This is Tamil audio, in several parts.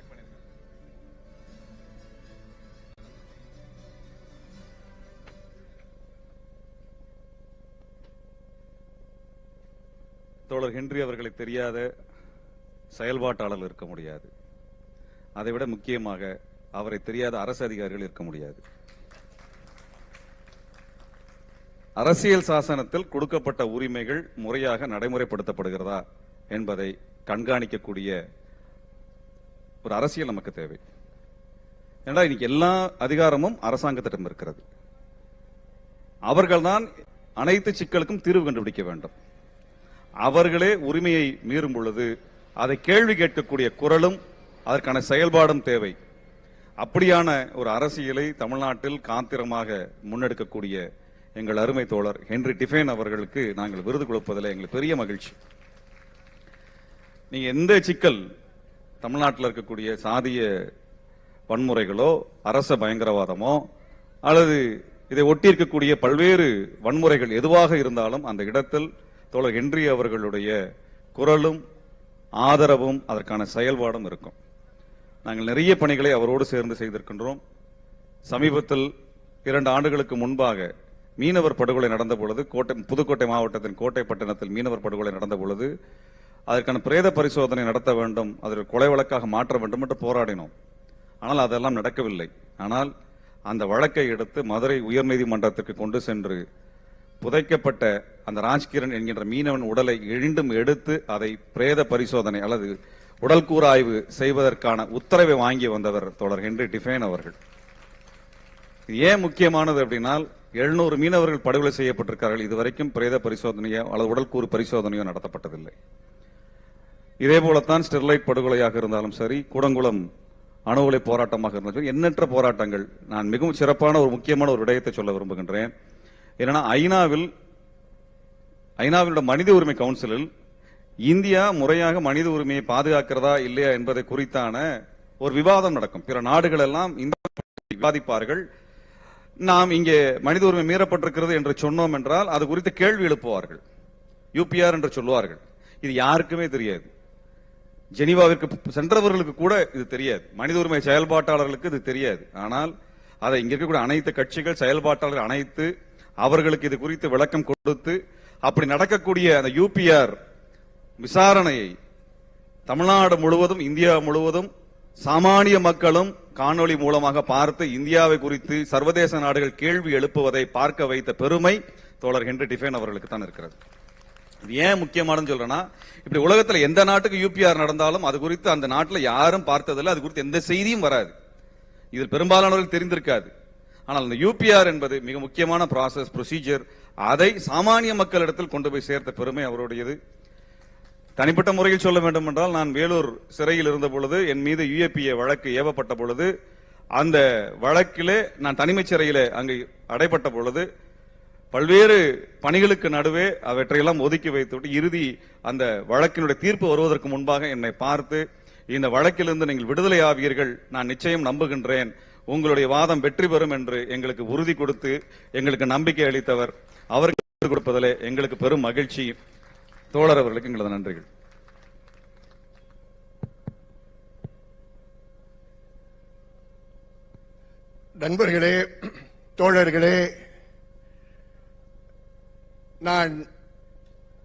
பேக் பண்ணிருக்கேன். தோழர் ஹென்றி அவர்களை தெரியாத செயல்பாட்டாளர் இருக்க முடியாது. அதைவிட முக்கியமாக அவரை தெரியாத அரசு அதிகாரிகள் இருக்க முடியாது. அரசியல் சாசனத்தில் கொடுக்கப்பட்ட உரிமைகள் முறையாக நடைமுறைப்படுத்தப்படுகிறதா என்பதை கண்காணிக்கக்கூடிய ஒரு அரசியல் நமக்கு தேவை. ஏன்னா இன்னைக்கு எல்லா அதிகாரமும் அரசாங்கத்திடம் இருக்கிறது. அவர்கள்தான் அனைத்து சிக்கலுக்கும் தீர்வு கண்டுபிடிக்க வேண்டும். அவர்களே உரிமையை மீறும் பொழுது அதை கேள்வி கேட்கக்கூடிய குரலும் அதற்கான செயல்பாடும் தேவை. அப்படியான ஒரு அரசியலை தமிழ்நாட்டில் காத்திரமாக முன்னெடுக்கக்கூடிய எங்கள் அருமை தோழர் ஹென்றி டிஃபேன் அவர்களுக்கு நாங்கள் விருது கொடுப்பதில் எங்களுக்கு பெரிய மகிழ்ச்சி. நீங்க எந்த சிக்கல் தமிழ்நாட்டில் இருக்கக்கூடிய சாதிய வன்முறைகளோ அரச பயங்கரவாதமோ அல்லது இதை ஒட்டி இருக்கக்கூடிய பல்வேறு வன்முறைகள் எதுவாக இருந்தாலும் அந்த இடத்தில் தோழர் ஹென்றி அவர்களுடைய குரலும் ஆதரவும் அதற்கான செயல்பாடும் இருக்கும். நாங்கள் நிறைய பணிகளை அவரோடு சேர்ந்து செய்திருக்கின்றோம். சமீபத்தில் இரண்டு ஆண்டுகளுக்கு முன்பாக மீனவர் படுகொலை நடந்த பொழுது கோட்டை புதுக்கோட்டை மாவட்டத்தின் கோட்டை பட்டணத்தில் மீனவர் படுகொலை நடந்த பொழுது அதற்கான பிரேத பரிசோதனை நடத்த வேண்டும் அதற்கு கொலை வழக்காக மாற்ற வேண்டும் என்று போராடினோம். ஆனால் அதெல்லாம் நடக்கவில்லை. ஆனால் அந்த வழக்கை எடுத்து மதுரை உயர்நீதிமன்றத்திற்கு கொண்டு சென்று புதைக்கப்பட்ட அந்த ராஜ்கிரண் என்கின்ற மீனவன் உடலை எழுண்டும் எடுத்து அதை பிரேத பரிசோதனை அல்லது உடல் கூறாய்வு செய்வதற்கான உத்தரவை வாங்கி வந்தவர் தொடர் ஹென்றி டிஃபேன் அவர்கள். ஏன் முக்கியமானது அப்படின்னால் எழுநூறு மீனவர்கள் படுகொலை செய்யப்பட்டிருக்கிறார்கள். இதுவரைக்கும் பிரேத பரிசோதனையோ அல்லது உடல்கூறு பரிசோதனையோ நடத்தப்பட்டதில்லை. இதே போலத்தான் ஸ்டெர்லைட் படுகொலையாக இருந்தாலும் சரி கூடங்குளம் அணு உலை போராட்டமாக இருந்தாலும் சரி, எண்ணற்ற போராட்டங்கள். நான் மிகவும் சிறப்பான ஒரு முக்கியமான ஒரு விடயத்தை சொல்ல விரும்புகின்றேன். என்னன்னா ஐநாவில் ஐநாவினுடைய மனித உரிமை கவுன்சிலில் இந்தியா முறையாக மனித உரிமையை பாதுகாக்கிறதா இல்லையா என்பதை குறித்தான ஒரு விவாதம் நடக்கும். பிற நாடுகள் எல்லாம் இந்த விவாதிப்பார்கள். நாம் இங்கே மனித உரிமை மீறப்பட்டிருக்கிறது என்று சொன்னோம் என்றால் அது குறித்து கேள்வி எழுப்புவார்கள். யூபிஆர் என்று சொல்லுவார்கள். இது யாருக்குமே தெரியாது. ஜெனீவாவிற்கு சென்றவர்களுக்கு கூட இது தெரியாது. மனித உரிமை செயல்பாட்டாளர்களுக்கு இது தெரியாது. ஆனால் அதை இங்க இருக்கக்கூடிய அனைத்து கட்சிகள் செயல்பாட்டாளர்கள் அனைத்து அவர்களுக்கு இது குறித்து விளக்கம் கொடுத்து அப்படி நடக்கக்கூடிய அந்த யூபிஆர் விசாரணையை தமிழ்நாடு முழுவதும் இந்தியா முழுவதும் சாமானிய மக்களும் காணொளி மூலமாக பார்த்து இந்தியாவை குறித்து சர்வதேச நாடுகள் கேள்வி எழுப்புவதை பார்க்க வைத்த பெருமை தோழர் ஹென்றி டிஃபேன் அவர்களுக்கு தான் இருக்கிறது. இது ஏன் முக்கியமானதுன்னு சொல்றேன்னா இப்படி உலகத்துல எந்த நாட்டுக்கு யூபிஆர் நடந்தாலும் அது குறித்து அந்த நாட்டில் யாரும் பார்த்ததில்லை அது குறித்து எந்த செய்தியும் வராது. இதில் பெரும்பாலானவர்கள் தெரிந்திருக்காது. ஆனால் அந்த யூபிஆர் என்பது மிக முக்கியமான ப்ராசஸ் ப்ரொசீஜர் அதை சாமானிய மக்களிடத்தில் கொண்டு போய் சேர்த்த பெருமை அவருடையது. தனிப்பட்ட முறையில் சொல்ல வேண்டும் என்றால் நான் வேலூர் சிறையில் இருந்த பொழுது என் மீது யுஏபிஏ வழக்கு ஏவப்பட்ட பொழுது அந்த வழக்கிலே நான் தனிமைச் சிறையிலே அங்கு அடைப்பட்ட பொழுது பல்வேறு பணிகளுக்கு நடுவே அவற்றையெல்லாம் ஒதுக்கி வைத்துவிட்டு இறுதி அந்த வழக்கினுடைய தீர்ப்பு வருவதற்கு முன்பாக என்னை பார்த்து இந்த வழக்கிலிருந்து நீங்கள் விடுதலை ஆவீர்கள் நான் நிச்சயம் நம்புகின்றேன் உங்களுடைய வாதம் வெற்றி பெறும் என்று எங்களுக்கு உறுதி கொடுத்து எங்களுக்கு நம்பிக்கை அளித்தவர். அவருக்கு கொடுப்பதிலே எங்களுக்கு பெரும் மகிழ்ச்சி. தோழர் அவர்களுக்கு எங்களது நன்றிகள். நண்பர்களே தோழர்களே நான்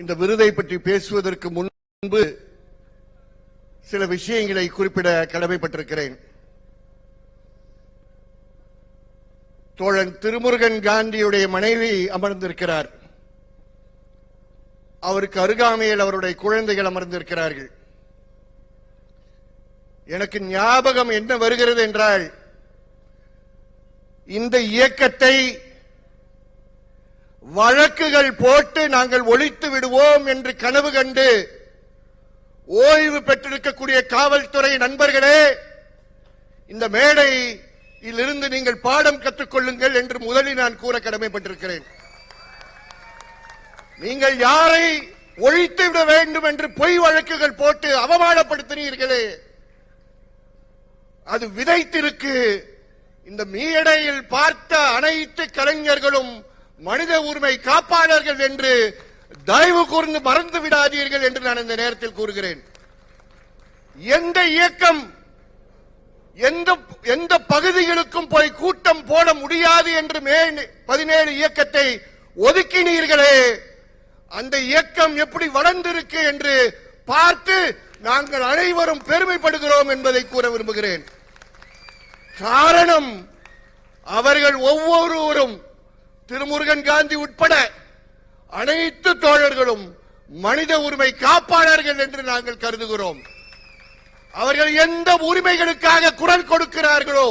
இந்த விருதை பற்றி பேசுவதற்கு முன்பு சில விஷயங்களை குறிப்பிட கடமைப்பட்டிருக்கிறேன். தோழன் திருமுருகன் காந்தியுடைய மனைவி அமர்ந்திருக்கிறார். அவருக்கு அருகாமையில் அவருடைய குழந்தைகள் அமர்ந்திருக்கிறார்கள். எனக்கு ஞாபகம் என்ன வருகிறது என்றால் இந்த இயக்கத்தை வழக்குகள் போட்டு நாங்கள் ஒழித்து விடுவோம் என்று கனவு கண்டு ஓய்வு பெற்றிருக்கக்கூடிய காவல்துறை நண்பர்களே இந்த மேடை இருந்து நீங்கள் பாடம் கற்றுக்கொள்ளுங்கள் என்று முதலில் நான் கூற கடமைப்பட்டிருக்கிறேன். நீங்கள் யாரை ஒழித்து விட வேண்டும் என்று பொய் வழக்குகள் போட்டு அவமானப்படுத்தினீர்களே அது விதைத்திருக்கு. இந்த மேடையில் பார்த்த அனைத்து கலைஞர்களும் மனித உரிமை காப்பாளர்கள் என்று தயவு கூர்ந்து மறந்து விடாதீர்கள் என்று நான் இந்த நேரத்தில் கூறுகிறேன். எந்த இயக்கம் எந்த எந்த பகுதிகளுக்கும் போய் கூட்டம் போட முடியாது என்று மே பதினேழு இயக்கத்தை ஒதுக்கினீர்களே அந்த இயக்கம் எப்படி வளர்ந்திருக்கு என்று பார்த்து நாங்கள் அனைவரும் பெருமைப்படுகிறோம் என்பதை கூற விரும்புகிறேன். காரணம் அவர்கள் ஒவ்வொருவரும் திருமுருகன் காந்தி உட்பட அனைத்து தோழர்களும் மனித உரிமை காப்பாளர்கள் என்று நாங்கள் கருதுகிறோம். அவர்கள் எந்த உரிமைகளுக்காக குரல் கொடுக்கிறார்களோ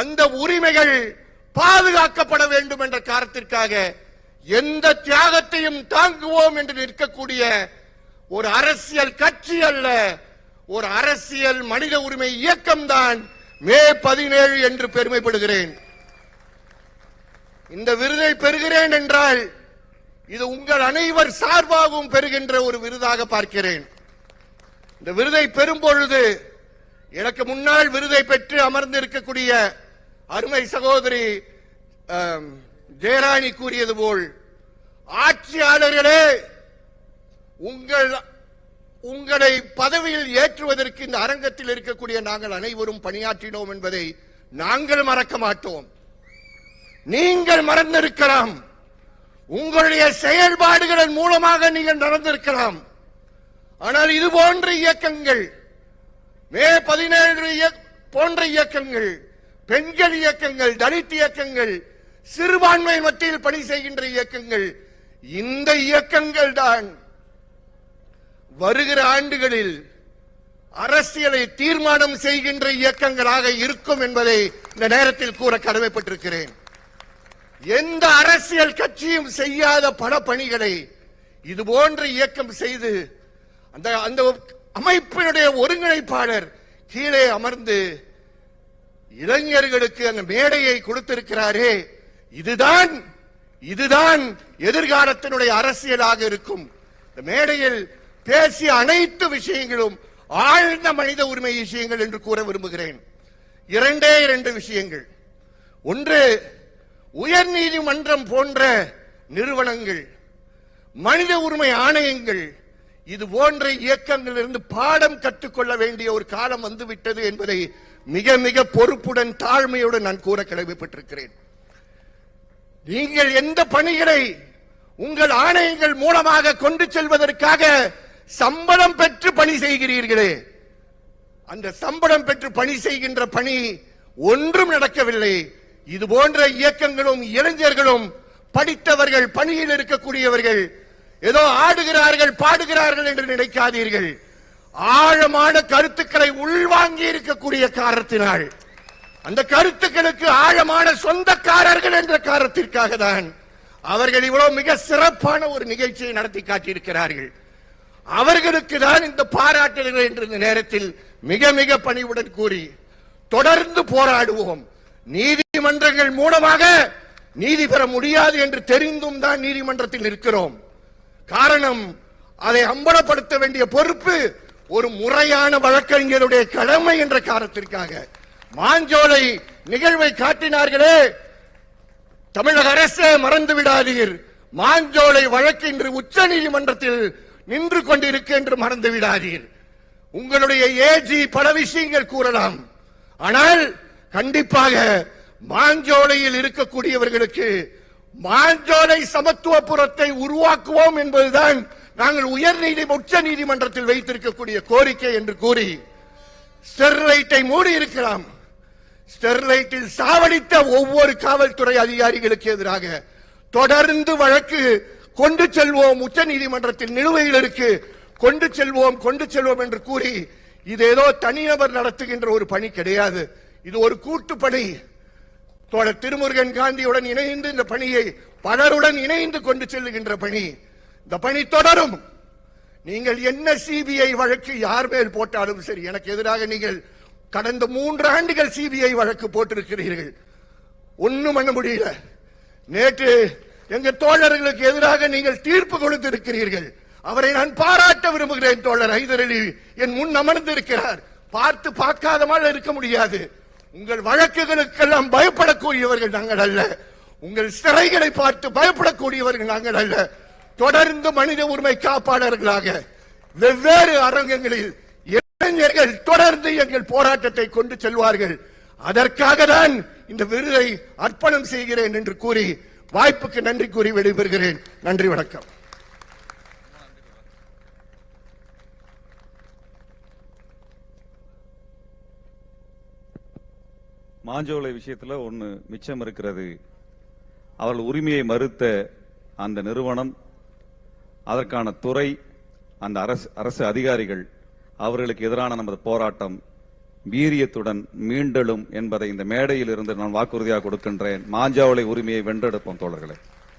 அந்த உரிமைகள் பாதுகாக்கப்பட வேண்டும் என்ற காரணத்திற்காக எந்த தியாகத்தையும் தாங்குவோம் என்று நிற்கக்கூடிய ஒரு அரசியல் கட்சி அல்ல ஒரு அரசியல் மனித உரிமை இயக்கம்தான் மே பதினேழு என்று பெருமைப்படுகிறேன். இந்த விருதை பெறுகிறேன் என்றால் இது உங்கள் அனைவர் சார்பாகவும் பெறுகின்ற ஒரு விருதாக பார்க்கிறேன். இந்த விருதை பெறும் பொழுது எனக்கு முன்னால் விருதை பெற்று அமர்ந்திருக்கக்கூடிய அருமை சகோதரி ஜெயராணி கூறியது போல் ஆட்சியாளர்களே உங்கள் உங்களை பதவியில் ஏற்றுவதற்கு இந்த அரங்கத்தில் இருக்கக்கூடிய நாங்கள் அனைவரும் பணியாற்றினோம் என்பதை நாங்கள் மறக்க மாட்டோம். நீங்கள் மறந்திருக்கலாம். உங்களுடைய செயல்பாடுகளின் மூலமாக நீங்கள் நடந்திருக்கலாம். ஆனால் இது போன்ற இயக்கங்கள் மே பதினேழு போன்ற இயக்கங்கள் பெண்கள் இயக்கங்கள் தலித் இயக்கங்கள் சிறுபான்மை மத்தியில் பணி செய்கின்ற இயக்கங்கள் இந்த இயக்கங்கள் தான் வருகிற ஆண்டுகளில் அரசியலை தீர்மானம் செய்கின்ற இயக்கங்களாக இருக்கும் என்பதை இந்த நேரத்தில் கூற கடமைப்பட்டிருக்கிறேன். எந்த அரசியல் கட்சியும் செய்யாத பல பணிகளை இது போன்ற இயக்கம் செய்து அந்த அந்த அமைப்பினுடைய ஒருங்கிணைப்பாளர் கீழே அமர்ந்து இளைஞர்களுக்கு அந்த மேடையை கொடுத்திருக்கிறாரே இதுதான் இதுதான் எதிர்காலத்தினுடைய அரசியலாக இருக்கும். இந்த மேடையில் பேசிய அனைத்து விஷயங்களும் ஆழ்ந்த மனித உரிமை விஷயங்கள் என்று கூற விரும்புகிறேன். இரண்டே இரண்டு விஷயங்கள். ஒன்று உயர்நீதிமன்றம் போன்ற நிறுவனங்கள் மனித உரிமை ஆணையங்கள் இது போன்ற இயக்கங்களிலிருந்து பாடம் கற்றுக்கொள்ள வேண்டிய ஒரு காலம் வந்துவிட்டது என்பதை மிக மிக பொறுப்புடன் தாழ்மையுடன் நான் கூற கடமைப்பட்டிருக்கிறேன். நீங்கள் எந்த பணிகளை உங்கள் ஆணையங்கள் மூலமாக கொண்டு செல்வதற்காக சம்பளம் பெற்று பணி செய்கிறீர்களே அந்த சம்பளம் பெற்று பணி செய்கின்ற பணி ஒன்றும் நடக்கவில்லை. இது போன்ற இயக்கங்களும் இளைஞர்களும் படித்தவர்கள் பணியில் இருக்கக்கூடியவர்கள் ஏதோ ஆடுகிறார்கள் பாடுகிறார்கள் என்று நினைக்காதீர்கள். ஆழமான கருத்துக்களை உள்வாங்கி இருக்கக்கூடிய காரணத்தினால். அந்த கருத்துக்களுக்கு ஆழமான சொந்தக்காரர்கள் என்ற காரணத்திற்காக தான் அவர்கள் இவ்வளவு மிக சிறப்பான ஒரு நிகழ்ச்சியை நடத்தி காட்டியிருக்கிறார்கள். அவர்களுக்கு தான் இந்த பாராட்டுகள் என்ற இந்த நேரத்தில் மிக மிக பணிவுடன் கூறி தொடர்ந்து போராடுவோம். நீதிமன்றங்கள் மூலமாக நீதி பெற முடியாது என்று தெரிந்தும் தான் நீதிமன்றத்தில் நிற்கிறோம். காரணம் அதை அம்பலப்படுத்த வேண்டிய பொறுப்பு ஒரு முறையான வழக்கறிஞருடைய கடமை என்ற காரணத்திற்காக. மாஞ்சோலை நிகழ்வை காட்டினார்களே தமிழக அரசே மறந்து விடாதீர். மாஞ்சோலை வழக்கு இன்று உச்ச நீதிமன்றத்தில் நின்று கொண்டிருக்கு என்று மறந்து விடாதீர். உங்களுடைய ஏஜி பல விஷயங்கள் கூறலாம். ஆனால் கண்டிப்பாக மாஞ்சோலையில் இருக்கக்கூடியவர்களுக்கு மாஞ்சோலை சமத்துவபுரத்தை உருவாக்குவோம் என்பதுதான் நாங்கள் உயர்நீதி உச்ச நீதிமன்றத்தில் வைத்திருக்கக்கூடிய கோரிக்கை என்று கூறி ஸ்டெர்லைட்டை மூடி இருக்கலாம் ஸ்டெர்லைட்டில் சாவடித்த ஒவ்வொரு காவல்துறை அதிகாரிகளுக்கு எதிராக தொடர்ந்து வழக்கு கொண்டு செல்வோம். உச்ச நீதிமன்றத்தில் நிலுவையில் இருக்கு. கொண்டு செல்வோம் கொண்டு செல்வோம் என்று கூறி இது ஏதோ தனிநபர் நடத்துகின்ற ஒரு பணி கிடையாது. இது ஒரு கூட்டு பணி தோழர் திருமுருகன் காந்தியுடன் இணைந்து இந்த பணியை பலருடன் இணைந்து கொண்டு செல்லுகின்ற பணி. இந்த பணி தொடரும். நீங்கள் என்ன சிபிஐ வழக்கு யார் மேல் போட்டாலும் சரி எனக்கு எதிராக நீங்கள் கடந்த மூன்று ஆண்டுகள் சிபிஐ வழக்கு போட்டிருக்கிறீர்கள். ஒன்றும் பண்ண முடியல. நேற்று எங்க தோழர்களுக்கு எதிராக நீங்கள் தீர்ப்பு கொடுத்திருக்கிறீர்கள். அவரை நான் பாராட்ட விரும்புகிறேன் தோழர். ஹைதர் அலி என் முன் அமர்ந்திருக்கிறார். பார்த்து பார்க்காத மாதிரி இருக்க முடியாது. உங்கள் வழக்குகளுக்கெல்லாம் பயப்படக்கூடியவர்கள் நாங்கள் அல்ல. உங்கள் சிறைகளை பார்த்து பயப்படக்கூடியவர்கள் நாங்கள் அல்ல. தொடர்ந்து மனித உரிமை காப்பாளர்களாக வெவ்வேறு அரங்கங்களில் இளைஞர்கள் தொடர்ந்து எங்கள் போராட்டத்தை கொண்டு செல்வார்கள். அதற்காக தான் இந்த விருதை அர்ப்பணம் செய்கிறேன் என்று கூறி வாய்ப்புக்கு நன்றி கூறி விடைபெறுகிறேன். நன்றி வணக்கம். மாஞ்சோலை விஷயத்தில் ஒன்று மிச்சம் இருக்கிறது. அவர்கள் உரிமையை மறுத்த அந்த நிறுவனம் அதற்கான துறை அந்த அரசு அரசு அதிகாரிகள் அவர்களுக்கு எதிரான நமது போராட்டம் வீரியத்துடன் மீண்டெழும் என்பதை இந்த மேடையில் இருந்து நான் வாக்குறுதியாக கொடுக்கின்றேன். மாஞ்சாவளை உரிமையை வென்றெடுப்போம் தோழர்களே.